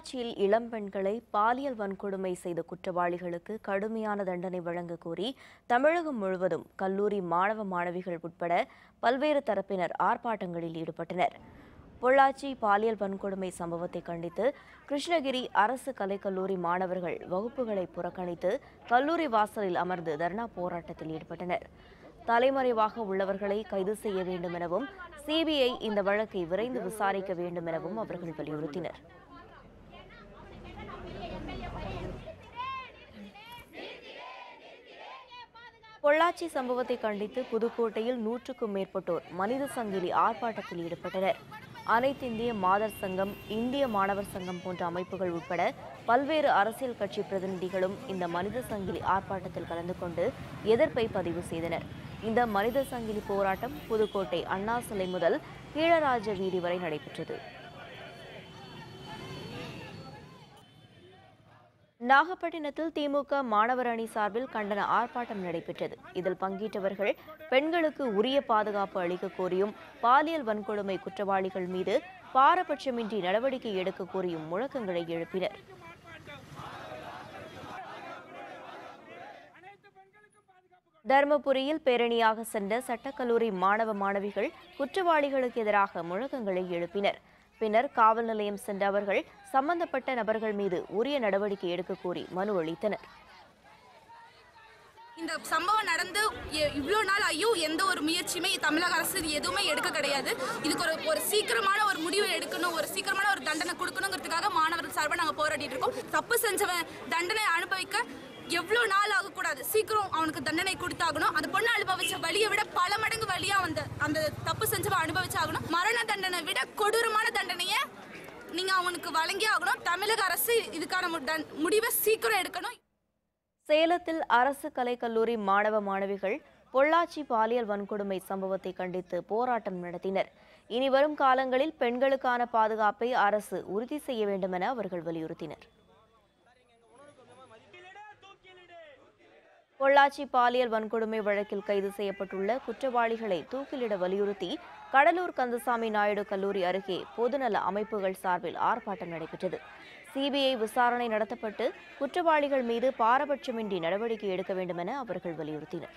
பொள்ளாச்சியில் இளம்பெண்களை பாலியல் வன்கொடுமை செய்த குற்றவாளிகளுக்கு கடுமையான தண்டனை வழங்க கோரி தமிழகம் முழுவதும் கல்லூரி மாணவ மாணவிகள் உட்பட பல்வேறு தரப்பினர் ஆர்ப்பாட்டங்களில் ஈடுபட்டனர். பொள்ளாச்சி பாலியல் வன்கொடுமை சம்பவத்தை கண்டித்து கிருஷ்ணகிரி அரசு கலைக்கல்லூரி மாணவர்கள் வகுப்புகளை புறக்கணித்து கல்லூரி வாசலில் அமர்ந்து தர்ணா போராட்டத்தில் ஈடுபட்டனர். தலைமறைவாக உள்ளவர்களை கைது செய்ய வேண்டும் எனவும் சிபிஐ இந்த வழக்கை விரைந்து விசாரிக்க வேண்டும் எனவும் அவர்கள் வலியுறுத்தினர். பொள்ளாச்சி சம்பவத்தை கண்டித்து புதுக்கோட்டையில் நூற்றுக்கும் மேற்பட்டோர் மனித சங்கிலி ஆர்ப்பாட்டத்தில் ஈடுபட்டனர். அனைத்திந்திய மாதர் சங்கம் இந்திய மாணவர் சங்கம் போன்ற அமைப்புகள் உட்பட பல்வேறு அரசியல் கட்சி பிரதிநிதிகளும் இந்த மனித சங்கிலி ஆர்ப்பாட்டத்தில் கலந்து கொண்டு எதிர்ப்பை பதிவு செய்தனர். இந்த மனித சங்கிலி போராட்டம் புதுக்கோட்டை அண்ணா சிலை முதல் கீழராஜ வீதி வரை நடைபெற்றது. நாகப்பட்டினத்தில் திமுக மாணவர் அணி சார்பில் கண்டன ஆர்ப்பாட்டம் நடைபெற்றது. இதில் பங்கேற்றவர்கள் பெண்களுக்கு உரிய பாதுகாப்பு அளிக்க கோரியும் பாலியல் வன்கொடுமை குற்றவாளிகள் மீது பாரபட்சமின்றி நடவடிக்கை எடுக்க கோரியும் முழக்கங்களை எழுப்பினர். தருமபுரியில் பேரணியாக சென்ற சட்டக்கல்லூரி மாணவ மாணவிகள் குற்றவாளிகளுக்கு எதிராக முழக்கங்களை எழுப்பினர். பின்னர் காவல் நிலையம் சென்ற அவர்கள் சம்பந்தப்பட்ட நபர்கள் மீது உரிய நடவடிக்கை எடுக்க கோரி மனு அளித்தனர். இந்த சம்பவம் நடந்து இவ்வளோ நாள் ஐயோ எந்த ஒரு முயற்சியுமே தமிழக அரசு எதுவுமே எடுக்க கிடையாது. இதுக்கு ஒரு ஒரு சீக்கிரமான ஒரு முடிவு எடுக்கணும் ஒரு சீக்கிரமான ஒரு தண்டனை கொடுக்கணுங்கிறதுக்காக மாணவர்கள் சார்பாக நாங்கள் போராடிட்டு இருக்கோம். தப்பு செஞ்சவன் தண்டனை அனுபவிக்க எவ்வளோ நாள் ஆகக்கூடாது. சீக்கிரம் அவனுக்கு தண்டனை கொடுத்தாகணும். அந்த பொண்ணு தப்பு அனுபவிச்சாகணும். மரண தண்டனை விட கொடூரமான தண்டனையை நீங்க அவனுக்கு வழங்கி ஆகணும். தமிழக அரசு இதுக்கான முடிவை சீக்கிரம் எடுக்கணும். சேலத்தில் அரசு கலைக்கல்லூரி மாணவ மாணவிகள் பொள்ளாச்சி பாலியல் வன்கொடுமை சம்பவத்தை கண்டித்து போராட்டம் நடத்தினர். இனி வரும் காலங்களில் பெண்களுக்கான பாதுகாப்பை அரசு உறுதி செய்ய வேண்டும் என அவர்கள் வலியுறுத்தினர். பொள்ளாச்சி பாலியல் வன்கொடுமை வழக்கில் கைது செய்யப்பட்டுள்ள குற்றவாளிகளை தூக்கிலிட வலியுறுத்தி கடலூர் கந்தசாமி நாயுடு கல்லூரி அருகே பொதுநல அமைப்புகள் சார்பில் ஆர்ப்பாட்டம் நடைபெற்றது. சிபிஐ விசாரணை நடத்தப்பட்டு குற்றவாளிகள் மீது பாரபட்சமின்றி நடவடிக்கை எடுக்க வேண்டுமென அவர்கள் வலியுறுத்தினர்.